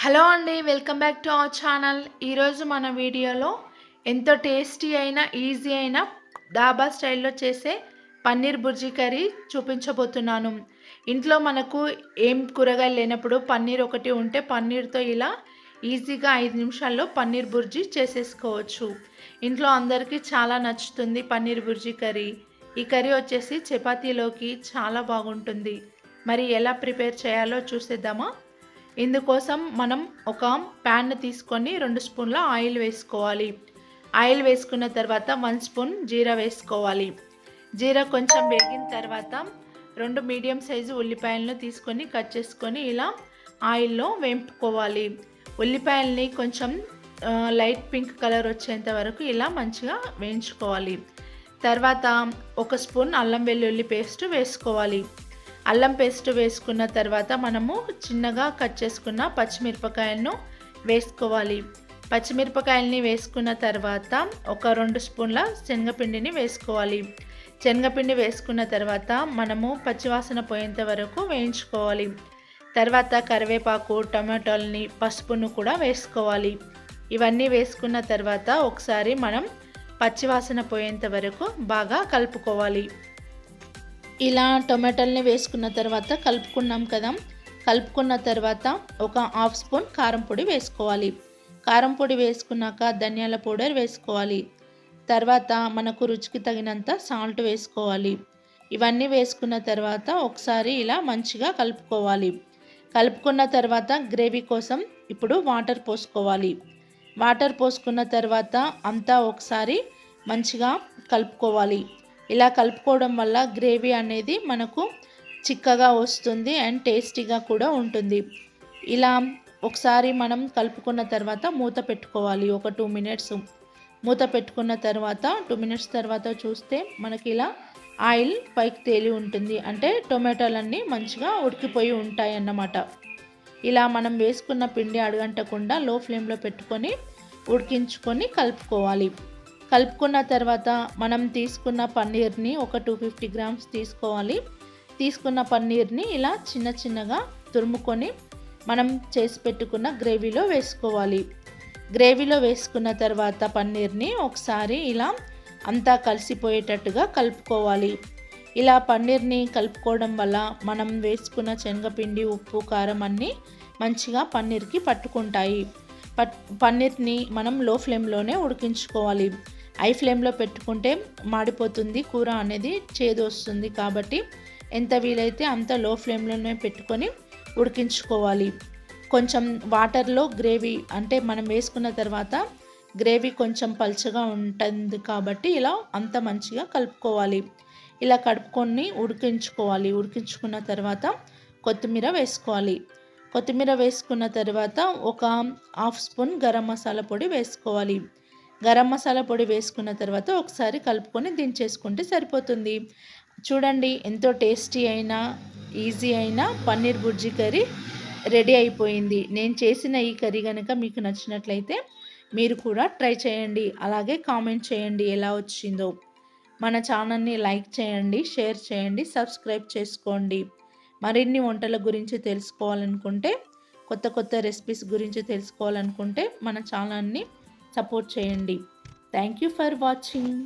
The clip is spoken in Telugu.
హలో అండి welcome back to our channel. ఈరోజు మన వీడియోలో ఎంతో టేస్టీ అయినా ఈజీ అయిన డాబా స్టైల్లో చేసే పన్నీర్ బుర్జీ కర్రీ చూపించబోతున్నాను. ఇంట్లో మనకు ఏం కూరగాయలు లేనప్పుడు పన్నీర్ ఒకటి ఉంటే పన్నీర్తో ఇలా ఈజీగా ఐదు నిమిషాల్లో పన్నీర్ బుర్జీ చేసేసుకోవచ్చు. ఇంట్లో అందరికీ చాలా నచ్చుతుంది పన్నీర్ బుర్జీ కర్రీ. ఈ కర్రీ వచ్చేసి చపాతీలోకి చాలా బాగుంటుంది. మరి ఎలా ప్రిపేర్ చేయాలో చూసేద్దామా? ఇందుకోసం మనం ఒక ప్యాన్ తీసుకొని రెండు స్పూన్ల ఆయిల్ వేసుకోవాలి. ఆయిల్ వేసుకున్న తర్వాత వన్ స్పూన్ జీరా వేసుకోవాలి. జీరా కొంచెం వేగిన తర్వాత రెండు మీడియం సైజు ఉల్లిపాయలను తీసుకొని కట్ చేసుకొని ఇలా ఆయిల్లో వేంపుకోవాలి. ఉల్లిపాయల్ని కొంచెం లైట్ పింక్ కలర్ వచ్చేంత వరకు ఇలా మంచిగా వేయించుకోవాలి. తర్వాత ఒక స్పూన్ అల్లం వెల్లుల్లి పేస్ట్ వేసుకోవాలి. అల్లం పేస్ట్ వేసుకున్న తర్వాత మనము చిన్నగా కట్ చేసుకున్న పచ్చిమిరపకాయలను వేసుకోవాలి. పచ్చిమిరపకాయలని వేసుకున్న తర్వాత ఒక రెండు స్పూన్ల శనగపిండిని వేసుకోవాలి. శనగపిండి వేసుకున్న తర్వాత మనము పచ్చివాసన పోయేంత వరకు వేయించుకోవాలి. తర్వాత కరివేపాకు టమాటోలని పసుపును కూడా వేసుకోవాలి. ఇవన్నీ వేసుకున్న తర్వాత ఒకసారి మనం పచ్చివాసన పోయేంత వరకు బాగా కలుపుకోవాలి. ఇలా టొమాటోల్ని వేసుకున్న తర్వాత కలుపుకున్నాం కదా. కలుపుకున్న తర్వాత ఒక హాఫ్ స్పూన్ కారం పొడి వేసుకోవాలి. కారం పొడి వేసుకున్నాక ధనియాల పౌడర్ వేసుకోవాలి. తర్వాత మనకు రుచికి తగినంత సాల్ట్ వేసుకోవాలి. ఇవన్నీ వేసుకున్న తర్వాత ఒకసారి ఇలా మంచిగా కలుపుకోవాలి. కలుపుకున్న తర్వాత గ్రేవీ కోసం ఇప్పుడు వాటర్ పోసుకోవాలి. వాటర్ పోసుకున్న తర్వాత అంతా ఒకసారి మంచిగా కలుపుకోవాలి. ఇలా కలుపుకోవడం వల్ల గ్రేవీ అనేది మనకు చిక్కగా వస్తుంది అండ్ టేస్టీగా కూడా ఉంటుంది. ఇలా ఒకసారి మనం కలుపుకున్న తర్వాత మూత పెట్టుకోవాలి. ఒక టూ మినిట్స్ మూత పెట్టుకున్న తర్వాత టూ మినిట్స్ తర్వాత చూస్తే మనకి ఇలా ఆయిల్ పైకి తేలి ఉంటుంది. అంటే టొమాటోలన్నీ మంచిగా ఉడికిపోయి ఉంటాయి అన్నమాట. ఇలా మనం వేసుకున్న పిండి అడగంటకుండా లో ఫ్లేమ్లో పెట్టుకొని ఉడికించుకొని కలుపుకోవాలి. కలుపుకున్న తర్వాత మనం తీసుకున్న పన్నీర్ని ఒక టూ ఫిఫ్టీ గ్రామ్స్ తీసుకోవాలి. తీసుకున్న పన్నీర్ని ఇలా చిన్న చిన్నగా తురుముకొని మనం చేసి పెట్టుకున్న గ్రేవీలో వేసుకోవాలి. గ్రేవీలో వేసుకున్న తర్వాత పన్నీర్ని ఒకసారి ఇలా అంతా కలిసిపోయేటట్టుగా కలుపుకోవాలి. ఇలా పన్నీర్ని కలుపుకోవడం వల్ల మనం వేసుకున్న శనగపిండి ఉప్పు కారం అన్నీ మంచిగా పన్నీర్కి పట్టుకుంటాయి. పట్ పన్నీర్ని మనం లో ఫ్లేమ్లోనే ఉడికించుకోవాలి. ఐ ఫ్లేమ్లో పెట్టుకుంటే మాడిపోతుంది కూర అనేది చేదు వస్తుంది కాబట్టి ఎంత వీలైతే అంత లో ఫ్లేమ్లోనే పెట్టుకొని ఉడికించుకోవాలి. కొంచెం వాటర్లో గ్రేవీ అంటే మనం వేసుకున్న తర్వాత గ్రేవీ కొంచెం పల్చగా ఉంటుంది కాబట్టి ఇలా అంత మంచిగా కలుపుకోవాలి. ఇలా కడుపుకొని ఉడికించుకోవాలి. ఉడికించుకున్న తర్వాత కొత్తిమీర వేసుకోవాలి. కొత్తిమీర వేసుకున్న తర్వాత ఒక హాఫ్ స్పూన్ గరం మసాలా పొడి వేసుకోవాలి. గరం మసాలా పొడి వేసుకున్న తర్వాత ఒకసారి కలుపుకొని దించేసుకుంటే సరిపోతుంది. చూడండి ఎంతో టేస్టీ అయినా ఈజీ అయినా పన్నీర్ బుర్జీ కర్రీ రెడీ అయిపోయింది. నేను చేసిన ఈ కర్రీ కనుక మీకు నచ్చినట్లయితే మీరు కూడా ట్రై చేయండి. అలాగే కామెంట్ చేయండి ఎలా వచ్చిందో. మన ఛానల్ని లైక్ చేయండి షేర్ చేయండి సబ్స్క్రైబ్ చేసుకోండి. మరిన్ని వంటల గురించి తెలుసుకోవాలనుకుంటే కొత్త కొత్త రెసిపీస్ గురించి తెలుసుకోవాలనుకుంటే మన ఛానల్ని సపోర్ట్ చేయండి. Thank you for watching